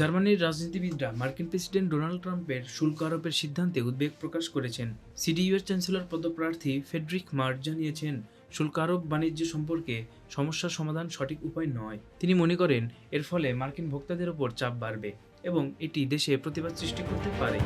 জার্মানির রাজনীতিবিদরা মার্কিন প্রেসিডেন্ট ডোনাল্ড ট্রাম্পের শুল্ক আরোপের সিদ্ধান্তে উদ্বেগ প্রকাশ করেছেন। সিডিইউ এর চ্যান্সেলর পদপ্রার্থী ফেডরিক মার্ট জানিয়েছেন, শুল্ক আরোপ বাণিজ্য সম্পর্কে সমস্যার সমাধান সঠিক উপায় নয়। তিনি মনে করেন, এর ফলে মার্কিন ভোক্তাদের ওপর চাপ বাড়বে এবং এটি দেশে প্রতিবাদ সৃষ্টি করতে পারে।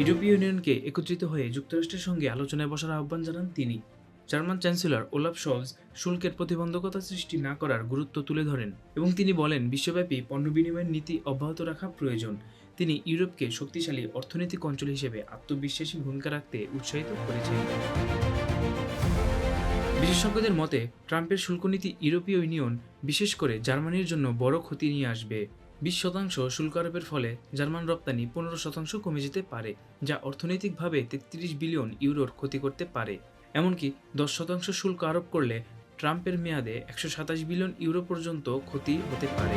ইউরোপীয় ইউনিয়নকে একত্রিত হয়ে যুক্তরাষ্ট্রের সঙ্গে আলোচনায় বসার আহ্বান জানান তিনি। জার্মান চ্যান্সেলর ওলাফ শলস শুল্কের প্রতিবন্ধকতা সৃষ্টি না করার গুরুত্ব তুলে ধরেন এবং তিনি বলেন, বিশ্বব্যাপী পণ্য বিনিময়ের নীতি অব্যাহত রাখা প্রয়োজন। তিনি ইউরোপকে শক্তিশালী অর্থনৈতিক অঞ্চল হিসেবে আত্মবিশ্বাসী ভূমিকা রাখতে উৎসাহিত করেছেন। বিশেষজ্ঞদের মতে, ট্রাম্পের শুল্কনীতি ইউরোপীয় ইউনিয়ন, বিশেষ করে জার্মানির জন্য বড় ক্ষতি নিয়ে আসবে। বিশ শতাংশ শুল্ক আরোপের ফলে জার্মান রপ্তানি পনেরো শতাংশ কমে যেতে পারে, যা অর্থনৈতিকভাবে তেত্রিশ বিলিয়ন ইউরোর ক্ষতি করতে পারে। এমনকি দশ শতাংশ শুল্ক আরোপ করলে ট্রাম্পের মেয়াদে একশো সাতাশ বিলিয়ন ইউরো পর্যন্ত ক্ষতি হতে পারে।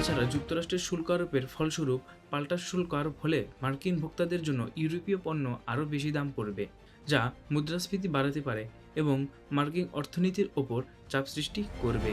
এছাড়া যুক্তরাষ্ট্রের শুল্ক আরোপের ফলস্বরূপ পাল্টা শুল্ক আরোপ হলে মার্কিন ভোক্তাদের জন্য ইউরোপীয় পণ্য আরও বেশি দাম পড়বে, যা মুদ্রাস্ফীতি বাড়াতে পারে এবং মার্কিন অর্থনীতির ওপর চাপ সৃষ্টি করবে।